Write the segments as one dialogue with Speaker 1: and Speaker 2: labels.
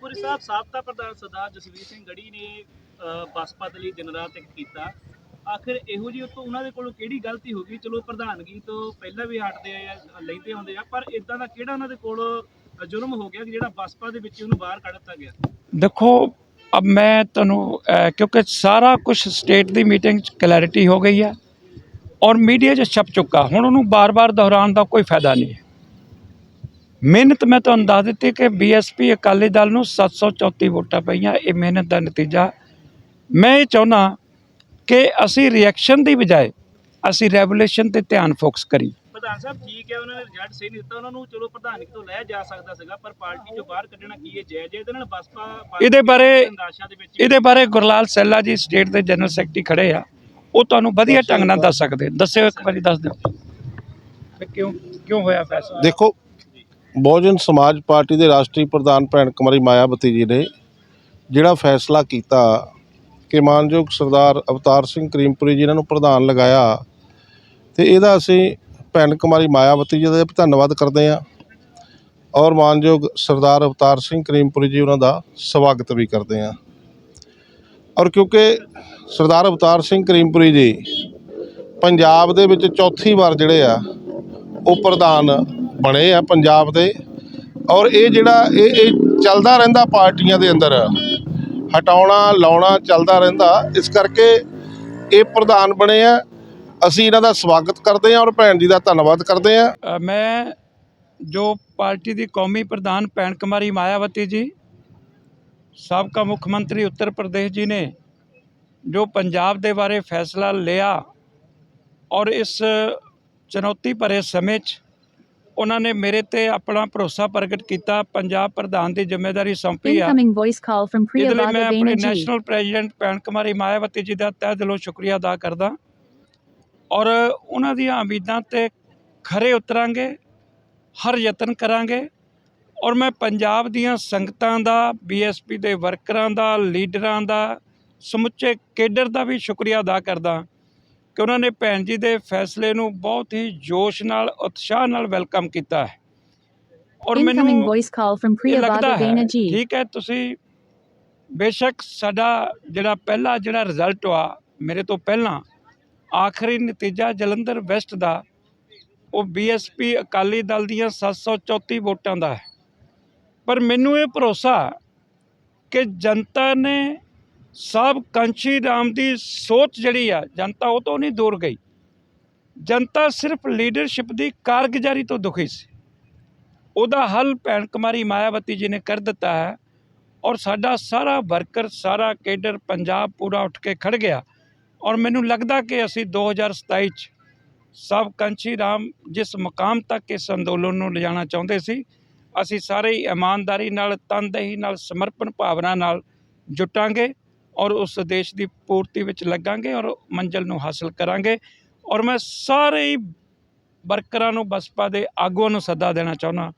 Speaker 1: ਪੂਰੀ ਸਾਹਿਬ, ਸਾਬਕਾ ਪ੍ਰਧਾਨ ਸਰਦਾਰ ਜਸਵੀਰ ਸਿੰਘ ਗੜੀ ਨੇ ਬਸਪਾ ਦੇ ਲਈ ਦਿਨ ਰਾਤ ਇੱਕ ਕੀਤਾ। ਆਖਿਰ ਇਹੋ ਜੀ ਉਤੋਂ ਉਹਨਾਂ ਦੇ ਕੋਲੋਂ ਕਿਹੜੀ ਗਲਤੀ ਹੋ ਗਈ? ਚਲੋ, ਪ੍ਰਧਾਨਗੀ ਤੋਂ ਪਹਿਲਾਂ ਵੀ ਹਟਦੇ ਆ ਜਾਂ ਲੈਂਦੇ ਹੁੰਦੇ ਆ, ਪਰ ਇਦਾਂ ਦਾ ਕਿਹੜਾ ਉਹਨਾਂ ਦੇ ਕੋਲ ਜ਼ੁਲਮ ਹੋ ਗਿਆ ਕਿ ਜਿਹੜਾ ਬਸਪਾ ਦੇ ਵਿੱਚ ਉਹਨੂੰ ਬਾਹਰ ਕੱਢ ਦਿੱਤਾ ਗਿਆ?
Speaker 2: ਦੇਖੋ, ਅਬ ਮੈਂ ਤੁਹਾਨੂੰ ਕਿਉਂਕਿ ਸਾਰਾ ਕੁਝ ਸਟੇਟ ਦੀ ਮੀਟਿੰਗ 'ਚ ਕਲੈਰਿਟੀ ਹੋ ਗਈ ਹੈ ਔਰ ਮੀਡੀਆ 'ਚ ਛਪ ਚੁੱਕਾ। ਹੁਣ ਉਹਨੂੰ ਬਾਰ-ਬਾਰ ਦੁਹਰਾਉਣ ਦਾ ਕੋਈ ਫਾਇਦਾ ਨਹੀਂ। ਹੈ ਮਿਹਨਤ ਮੈਂ ਤੁਹਾਨੂੰ ਦੱਸ ਦਿੱਤੀ ਕਿ ਬੀਐਸਪੀ ਅਕਾਲੀ ਦਲ ਨੂੰ 734 ਵੋਟਾਂ ਪਈਆਂ ਇਹ ਮਿਹਨਤ ਦਾ ਨਤੀਜਾ। ਮੈਂ ਇਹ ਚਾਹੁੰਦਾ ਕਿ ਅਸੀਂ ਰਿਐਕਸ਼ਨ ਦੀ ਬਜਾਏ ਅਸੀਂ ਰੈਵੋਲੂਸ਼ਨ ਤੇ ਧਿਆਨ ਫੋਕਸ ਕਰੀ
Speaker 1: ਪ੍ਰਧਾਨ ਸਾਹਿਬ ਠੀਕ ਹੈ ਉਹਨਾਂ ਨੇ ਰਿਜ਼ਲਟ ਸਹੀ ਨਹੀਂ ਦਿੱਤਾ ਉਹਨਾਂ ਨੂੰ ਚਲੋ ਪ੍ਰਧਾਨਗੀ ਤੋਂ ਲੈ ਜਾ ਸਕਦਾ ਸੀਗਾ ਪਰ ਪਾਰਟੀ ਚੋਂ ਬਾਹਰ ਕੱਢਣਾ ਕੀ ਹੈ ਜਾਇਜ਼ ਹੈ ਇਹਦੇ ਨਾਲ ਬਸਪਾ
Speaker 2: ਇਹਦੇ ਬਾਰੇ- ਇਹਦੇ ਬਾਰੇ ਗੁਰਲਾਲ ਸੈਲਾ ਜੀ ਸਟੇਟ ਦੇ ਜਨਰਲ ਸੈਕਟਰੀ ਖੜੇ ਆ ਉਹ ਤੁਹਾਨੂੰ ਵਧੀਆ ਢੰਗ ਨਾਲ ਦੱਸ ਸਕਦੇ ਦੱਸਿਓ ਇੱਕ ਵਾਰੀ ਦੱਸ ਦਿਓ। ਕਿਉਂ ਕਿਉਂ ਹੋਇਆ ਫੈਸਲਾ?
Speaker 3: ਦੇਖੋ ਬਹੁਜਨ ਸਮਾਜ ਪਾਰਟੀ ਦੇ ਰਾਸ਼ਟਰੀ ਪ੍ਰਧਾਨ ਭੈਣ ਕੁਮਾਰੀ ਮਾਇਆਵਤੀ ਜੀ ਨੇ ਜਿਹੜਾ ਫੈਸਲਾ ਕੀਤਾ ਕਿ ਮਾਨਯੋਗ ਸਰਦਾਰ ਅਵਤਾਰ ਸਿੰਘ ਕਰੀਮਪੁਰੀ ਜੀ ਇਹਨਾਂ ਨੂੰ ਪ੍ਰਧਾਨ ਲਗਾਇਆ ਤੇ ਇਹਦਾ ਅਸੀਂ ਭੈਣ ਕੁਮਾਰੀ ਮਾਇਆਵਤੀ ਜੀ ਦਾ ਧੰਨਵਾਦ ਕਰਦੇ ਹਾਂ ਔਰ ਮਾਨਯੋਗ ਸਰਦਾਰ ਅਵਤਾਰ ਸਿੰਘ ਕਰੀਮਪੁਰੀ ਜੀ ਉਹਨਾਂ ਦਾ ਸਵਾਗਤ ਵੀ ਕਰਦੇ ਹਾਂ। ਔਰ ਕਿਉਂਕਿ ਸਰਦਾਰ ਅਵਤਾਰ ਸਿੰਘ ਕਰੀਮਪੁਰੀ ਜੀ ਪੰਜਾਬ ਦੇ ਵਿੱਚ ਚੌਥੀ ਵਾਰ ਜਿਹੜੇ ਆ ਉਹ ਪ੍ਰਧਾਨ ਬਣੇ ਆ ਪੰਜਾਬ ਦੇ। ਔਰ ਇਹ ਜਿਹੜਾ ਇਹ ਇਹ ਚੱਲਦਾ ਰਹਿੰਦਾ ਪਾਰਟੀਆਂ ਦੇ ਅੰਦਰ। ਹਟਾਉਣਾ, ਲਾਉਣਾ ਚੱਲਦਾ ਰਹਿੰਦਾ। ਇਸ ਕਰਕੇ ਇਹ ਪ੍ਰਧਾਨ ਬਣੇ ਆ। ਅਸੀਂ ਇਹਨਾਂ ਦਾ ਸਵਾਗਤ ਕਰਦੇ ਹਾਂ ਔਰ ਭੈਣ ਜੀ ਦਾ ਧੰਨਵਾਦ ਕਰਦੇ ਹਾਂ।
Speaker 2: ਮੈਂ ਜੋ ਪਾਰਟੀ ਦੀ ਕੌਮੀ ਪ੍ਰਧਾਨ ਭੈਣ ਕੁਮਾਰੀ ਮਾਇਆਵਤੀ ਜੀ, ਸਾਬਕਾ ਮੁੱਖ ਮੰਤਰੀ ਉੱਤਰ ਪ੍ਰਦੇਸ਼ ਜੀ ਨੇ ਜੋ ਪੰਜਾਬ ਦੇ ਬਾਰੇ ਫੈਸਲਾ ਲਿਆ ਔਰ ਇਸ ਚੁਣੌਤੀ ਭਰੇ ਸਮੇਂ 'ਚ ਉਹਨਾਂ ਨੇ ਮੇਰੇ ਤੇ ਆਪਣਾ ਭਰੋਸਾ ਪ੍ਰਗਟ ਕੀਤਾ ਪੰਜਾਬ ਪ੍ਰਧਾਨ ਦੀ ਜ਼ਿੰਮੇਵਾਰੀ ਸੌਂਪੀ ਆ। ਇਹਦੇ ਲਈ ਮੈਂ ਆਪਣੇ. ਨੈਸ਼ਨਲ ਪ੍ਰੈਜ਼ੀਡੈਂਟ ਭੈਣ ਕੁਮਾਰੀ ਮਾਇਆਵਤੀ ਜੀ ਦਾ ਤਹਿ ਦਿਲੋਂ ਸ਼ੁਕਰੀਆ ਅਦਾ ਕਰਦਾ। ਔਰ ਉਹਨਾਂ ਦੀਆਂ ਉਮੀਦਾਂ ਤੇ ਖਰੇ ਉਤਰਾਂਗੇ ਹਰ ਯਤਨ ਕਰਾਂਗੇ। ਔਰ ਮੈਂ ਪੰਜਾਬ ਦੀਆਂ ਸੰਗਤਾਂ ਦਾ ਬੀਐਸਪੀ ਦੇ ਵਰਕਰਾਂ ਦਾ ਲੀਡਰਾਂ ਦਾ ਸਮੁੱਚੇ ਕੇਡਰ ਦਾ ਵੀ ਸ਼ੁਕਰੀਆ ਅਦਾ ਕਰਦਾ। ਕਿ ਉਹਨਾਂ ਨੇ ਭੈਣ ਜੀ ਦੇ ਫੈਸਲੇ ਨੂੰ ਬਹੁਤ ਹੀ ਜੋਸ਼ ਨਾਲ ਉਤਸ਼ਾਹ ਨਾਲ ਵੈਲਕਮ ਕੀਤਾ ਹੈ ਔਰ ਮੈਨੂੰ ਲੱਗਦਾ ਹੈ. ਠੀਕ ਹੈ ਤੁਸੀਂ ਬੇਸ਼ੱਕ ਸਾਡਾ ਜਿਹੜਾ ਪਹਿਲਾ ਜਿਹੜਾ ਰਿਜ਼ਲਟ ਆ ਮੇਰੇ ਤੋਂ ਪਹਿਲਾਂ ਆਖਰੀ ਨਤੀਜਾ ਜਲੰਧਰ ਵੈਸਟ ਦਾ ਉਹ ਬੀਐਸਪੀ ਅਕਾਲੀ ਦਲ ਦੀਆਂ 734 ਵੋਟਾਂ ਦਾ ਹੈ ਪਰ ਮੈਨੂੰ ਇਹ ਭਰੋਸਾ ਕਿ ਜਨਤਾ ਨੇ ਸਭ ਕੰਚੀ ਰਾਮ ਦੀ ਸੋਚ ਜਿਹੜੀ ਆ, ਜਨਤਾ ਉਹ ਤੋਂ ਨਹੀਂ ਦੂਰ ਗਈ। ਜਨਤਾ ਸਿਰਫ ਲੀਡਰਸ਼ਿਪ ਦੀ ਕਾਰਗੁਜ਼ਾਰੀ ਤੋਂ ਦੁਖੀ ਸੀ। ਉਹਦਾ ਹੱਲ ਭੈਣ ਕੁਮਾਰੀ ਮਾਇਆਵਤੀ ਜੀ ਨੇ ਕਰ ਦਿੱਤਾ ਹੈ ਔਰ ਸਾਡਾ ਸਾਰਾ ਵਰਕਰ, ਸਾਰਾ ਕੇਡਰ ਪੰਜਾਬ ਪੂਰਾ ਉੱਠ ਕੇ ਖੜ ਗਿਆ ਔਰ ਮੈਨੂੰ ਲੱਗਦਾ ਕਿ ਅਸੀਂ 2027 ਚ ਸਭ ਕੰਚੀ ਰਾਮ ਜਿਸ ਮੁਕਾਮ ਤੱਕ ਇਸ ਅੰਦੋਲਨ ਨੂੰ ਲਿਜਾਣਾ ਚਾਹੁੰਦੇ ਸੀ, ਅਸੀਂ ਸਾਰੇ ਹੀ ਇਮਾਨਦਾਰੀ ਨਾਲ, ਤਨਦੇਹੀ ਨਾਲ, ਸਮਰਪਣ ਭਾਵਨਾ ਨਾਲ ਜੁਟਾਂਗੇ। ਔਰ ਉਸ ਉਦੇਸ਼ ਦੀ ਪੂਰਤੀ ਵਿੱਚ ਲੱਗਾਂਗੇ ਔਰ ਮੰਜ਼ਲ ਨੂੰ ਹਾਸਲ ਕਰਾਂਗੇ। ਔਰ ਮੈਂ ਸਾਰੇ ਹੀ ਵਰਕਰਾਂ ਨੂੰ, ਬਸਪਾ ਦੇ ਆਗੂਆਂ ਨੂੰ ਸੱਦਾ ਦੇਣਾ ਚਾਹੁੰਦਾ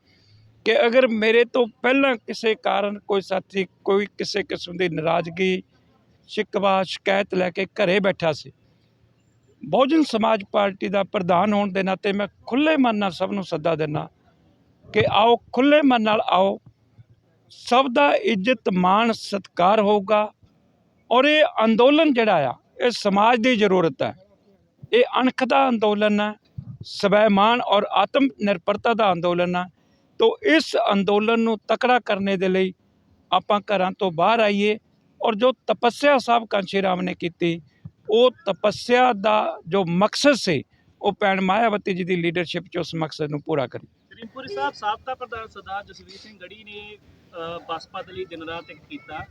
Speaker 2: ਕਿ ਅਗਰ ਮੇਰੇ ਤੋਂ ਪਹਿਲਾਂ ਕਿਸੇ ਕਾਰਨ ਕੋਈ ਸਾਥੀ, ਕੋਈ ਕਿਸੇ ਕਿਸਮ ਦੀ ਨਾਰਾਜ਼ਗੀ, ਸ਼ਿਕਵਾ, ਸ਼ਿਕਾਇਤ ਲੈ ਕੇ ਘਰੇ ਬੈਠਾ ਸੀ, ਬਹੁਜਨ ਸਮਾਜ ਪਾਰਟੀ ਦਾ ਪ੍ਰਧਾਨ ਹੋਣ ਦੇ ਨਾਤੇ ਮੈਂ ਖੁੱਲੇ ਮਨ ਨਾਲ ਸਭ ਨੂੰ ਸੱਦਾ ਦਿੰਦਾ ਕਿ ਆਓ ਖੁੱਲੇ ਮਨ ਨਾਲ ਆਓ। ਸਭ ਦਾ ਇੱਜ਼ਤ, ਮਾਣ, ਸਤਿਕਾਰ ਹੋਊਗਾ। ਔਰ ਇਹ ਅੰਦੋਲਨ ਜਿਹੜਾ ਆ, ਇਹ ਸਮਾਜ ਦੀ ਜ਼ਰੂਰਤ ਹੈ। ਇਹ ਅਣਖ ਦਾ ਅੰਦੋਲਨ ਹੈ, ਸਵੈਮਾਨ ਔਰ ਆਤਮ ਨਿਰਭਰਤਾ ਦਾ ਅੰਦੋਲਨ ਹੈ। ਤੋ ਇਸ ਅੰਦੋਲਨ ਨੂੰ ਤਕੜਾ ਕਰਨੇ ਦੇ ਲਈ ਆਪਾਂ ਘਰਾਂ ਤੋਂ ਬਾਹਰ ਆਈਏ ਔਰ ਜੋ ਤਪੱਸਿਆ ਸਾਹਿਬ ਕਾਂਸ਼ੀ ਰਾਮ ਨੇ ਕੀਤੀ, ਉਹ ਤਪੱਸਿਆ ਦਾ ਜੋ ਮਕਸਦ ਸੀ, ਉਹ ਭੈਣ ਮਾਇਆਵਤੀ ਜੀ ਦੀ ਲੀਡਰਸ਼ਿਪ 'ਚ ਉਸ ਮਕਸਦ ਨੂੰ ਪੂਰਾ ਕਰੀ।
Speaker 1: ਕਰੀਮਪੁਰੀ ਸਾਹਿਬ, ਸਾਬਕਾ ਪ੍ਰਧਾਨ ਸਰਦਾਰ ਜਸਵੀਰ ਸਿੰਘ ਗੜੀ ਨੇ ਬਸਪਾ ਦੇ ਲਈ ਦਿਨ ਰਾਤ ਇੱਕ ਕੀਤਾ।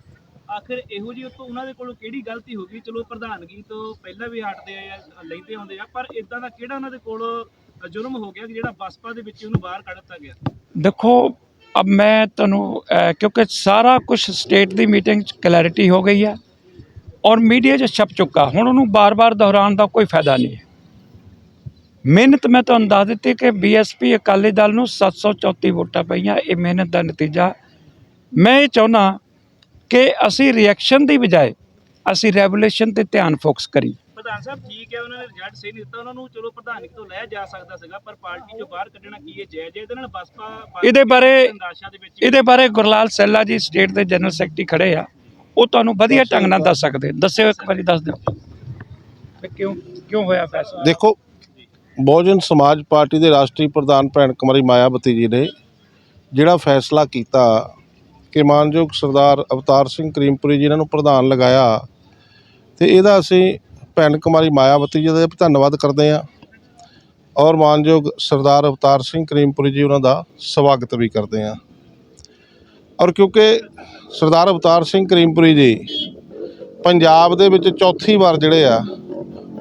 Speaker 1: ਆਖਿਰ ਇਹੋ ਜਿਹੀ ਉਤੋਂ ਉਹਨਾਂ ਦੇ ਕੋਲੋਂ ਕਿਹੜੀ ਗਲਤੀ ਹੋ ਗਈ? ਚਲੋ ਪ੍ਰਧਾਨਗੀ ਤੋਂ ਪਹਿਲਾਂ ਵੀ ਹਟਦੇ ਆ ਲੈਂਦੇ ਆਉਂਦੇ ਆ ਪਰ ਇਦਾਂ ਦਾ ਕਿਹੜਾ ਉਹਨਾਂ ਦੇ ਕੋਲ ਅ, ਹੋ ਗਿਆ ਕਿ ਜਿਹੜਾ ਬਸਪਾ ਦੇ ਵਿੱਚ ਉਹਨੂੰ ਬਾਹਰ ਕੱਢ ਦਿੱਤਾ ਗਿਆ?
Speaker 2: ਦੇਖੋ ਅਬ ਮੈਂ ਤੁਹਾਨੂੰ ਕਿਉਂਕਿ ਸਾਰਾ ਕੁਝ ਸਟੇਟ ਦੀ ਮੀਟਿੰਗ 'ਚ ਕਲੈਰਿਟੀ ਹੋ ਗਈ ਹੈ ਔਰ ਮੀਡੀਆ 'ਚ ਛਪ ਚੁੱਕਾ। ਹੁਣ ਉਹਨੂੰ ਬਾਰ-ਬਾਰ ਦੁਹਰਾਉਣ ਦਾ ਕੋਈ ਫਾਇਦਾ ਨਹੀਂ ਹੈ। ਮਿਹਨਤ ਮੈਂ ਤੁਹਾਨੂੰ ਦੱਸ ਦਿੱਤੀ ਕਿ ਬੀਐਸਪੀ ਅਕਾਲੀ ਦਲ ਨੂੰ 734 ਵੋਟਾਂ ਪਈਆਂ ਇਹ ਮਿਹਨਤ ਦਾ ਨਤੀਜਾ। ਮੈਂ ਇਹ ਚਾਹੁੰਦਾ ਕਿ ਅਸੀਂ ਰਿਐਕਸ਼ਨ ਦੀ ਬਜਾਏ ਅਸੀਂ ਰੈਵੋਲੂਸ਼ਨ ਤੇ ਧਿਆਨ ਫੋਕਸ ਕਰੀ
Speaker 1: ਪ੍ਰਧਾਨ ਸਾਹਿਬ ਠੀਕ ਹੈ ਉਹਨਾਂ ਨੇ ਰਿਜ਼ਲਟ ਸਹੀ ਨਹੀਂ ਦਿੱਤਾ। ਉਹਨਾਂ ਨੂੰ ਚਲੋ ਪ੍ਰਧਾਨਗੀ ਤੋਂ ਲੈ ਜਾ ਸਕਦਾ ਸੀਗਾ ਪਰ ਪਾਰਟੀ ਚੋਂ ਬਾਹਰ ਕੱਢਣਾ ਕੀ ਹੈ? ਜਾਇਜ਼ ਹੈ ਇਹਦੇ ਨਾਲ ਬਸਪਾ ਪਾਰਟੀ
Speaker 2: ਇਹਦੇ ਬਾਰੇ-
Speaker 1: ਨਿਰਾਸ਼ਾ ਦੇ ਵਿੱਚ
Speaker 2: ਇਹਦੇ ਬਾਰੇ ਗੁਰਲਾਲ ਸੈਲਾ ਜੀ ਸਟੇਟ ਦੇ ਜਨਰਲ ਸੈਕਟਰੀ ਖੜੇ ਆ। ਉਹ ਤੁਹਾਨੂੰ ਵਧੀਆ ਢੰਗ ਨਾਲ ਦੱਸ ਸਕਦੇ ਦੱਸਿਓ ਇੱਕ ਵਾਰੀ ਦੱਸ ਦਿਓ। ਕਿਉਂ ਕਿਉਂ ਹੋਇਆ ਫੈਸਲਾ?
Speaker 3: ਦੇਖੋ ਬਹੁਜਨ ਸਮਾਜ ਪਾਰਟੀ ਦੇ ਰਾਸ਼ਟਰੀ ਪ੍ਰਧਾਨ ਭੈਣ ਕੁਮਾਰੀ ਮਾਇਆਵਤੀ ਜੀ ਨੇ ਜਿਹੜਾ ਫੈਸਲਾ ਕੀਤਾ ਕਿ ਮਾਨਯੋਗ ਸਰਦਾਰ ਅਵਤਾਰ ਸਿੰਘ ਕਰੀਮਪੁਰੀ ਜੀ ਇਹਨਾਂ ਨੂੰ ਪ੍ਰਧਾਨ ਲਗਾਇਆ। ਤੇ ਇਹਦਾ ਅਸੀਂ ਭੈਣ ਕੁਮਾਰੀ ਮਾਇਆਵਤੀ ਜੀ ਦਾ ਧੰਨਵਾਦ ਕਰਦੇ ਹਾਂ ਔਰ ਮਾਨਯੋਗ ਸਰਦਾਰ ਅਵਤਾਰ ਸਿੰਘ ਕਰੀਮਪੁਰੀ ਜੀ ਉਹਨਾਂ ਦਾ ਸਵਾਗਤ ਵੀ ਕਰਦੇ ਹਾਂ। ਔਰ ਕਿਉਂਕਿ ਸਰਦਾਰ ਅਵਤਾਰ ਸਿੰਘ ਕਰੀਮਪੁਰੀ ਜੀ ਪੰਜਾਬ ਦੇ ਵਿੱਚ ਚੌਥੀ ਵਾਰ ਜਿਹੜੇ ਆ,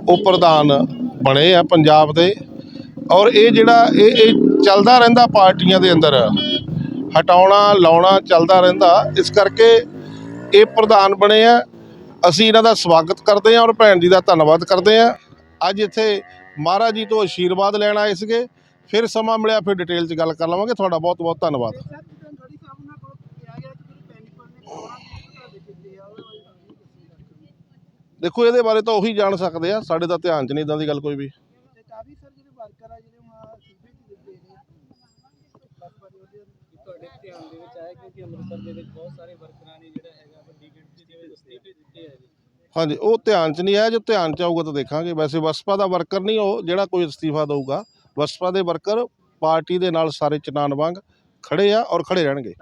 Speaker 3: ਉਹ ਪ੍ਰਧਾਨ ਬਣੇ ਆ ਪੰਜਾਬ ਦੇ। ਔਰ ਇਹ ਜਿਹੜਾ ਇਹ ਇਹ ਚੱਲਦਾ ਰਹਿੰਦਾ ਪਾਰਟੀਆਂ ਦੇ ਅੰਦਰ। ਹਟਾਉਣਾ, ਲਾਉਣਾ ਚੱਲਦਾ ਰਹਿੰਦਾ। ਇਸ ਕਰਕੇ ਇਹ ਪ੍ਰਧਾਨ ਬਣੇ ਆ। ਅਸੀਂ ਇਹਨਾਂ ਦਾ ਸਵਾਗਤ ਕਰਦੇ ਹਾਂ ਔਰ ਭੈਣ ਜੀ ਦਾ ਧੰਨਵਾਦ ਕਰਦੇ ਹਾਂ। ਅੱਜ ਇੱਥੇ ਮਹਾਰਾਜ ਜੀ ਤੋਂ ਆਸ਼ੀਰਵਾਦ ਲੈਣ ਆਏ ਸੀਗੇ। ਫਿਰ ਸਮਾਂ ਮਿਲਿਆ, ਫਿਰ ਡਿਟੇਲ 'ਚ ਗੱਲ ਕਰ ਲਵਾਂਗੇ। ਤੁਹਾਡਾ ਬਹੁਤ ਬਹੁਤ ਧੰਨਵਾਦ। ਦੇਖੋ, ਇਹਦੇ ਬਾਰੇ ਤਾਂ ਉਹੀ ਜਾਣ ਸਕਦੇ ਆ। ਸਾਡੇ ਤਾਂ ਧਿਆਨ 'ਚ ਨਹੀਂ ਇਦਾਂ ਦੀ ਗੱਲ ਕੋਈ ਵੀ।
Speaker 4: ਕਾਫੀ ਸਰ ਜਿਹੜੇ ਵਰਕਰ ਆ, ਜਿਹੜੇ
Speaker 5: ਤੁਹਾਡੇ ਧਿਆਨ ਦੇ ਵਿੱਚ ਆਇਆ ਕਿਉਂਕਿ ਅੰਮ੍ਰਿਤਸਰ ਦੇ ਵਿੱਚ ਬਹੁਤ ਸਾਰੇ ਵਰਕਰਾਂ ਨੇ ਜਿਹੜਾ ਹੈਗਾ ਵੱਡੀ ਗਿਣਤੀ ਦੇ ਵਿੱਚ ਅਸਤੀਫੇ ਦਿੱਤੇ ਹੈ ਜੀ।
Speaker 3: ਹਾਂਜੀ, ਉਹ ਧਿਆਨ 'ਚ ਨਹੀਂ ਆਇਆ, ਜੇ ਧਿਆਨ 'ਚ ਆਊਗਾ ਤਾਂ ਦੇਖਾਂਗੇ। ਵੈਸੇ ਬਸਪਾ ਦਾ ਵਰਕਰ ਨਹੀਂ, ਉਹ ਜਿਹੜਾ ਕੋਈ ਅਸਤੀਫਾ ਦੇਊਗਾ। ਬਸਪਾ ਦੇ ਵਰਕਰ ਪਾਰਟੀ ਦੇ ਨਾਲ ਸਾਰੇ ਚਨਾਨ ਵਾਂਗ ਖੜੇ ਆ ਔਰ ਖੜੇ ਰਹਿਣਗੇ।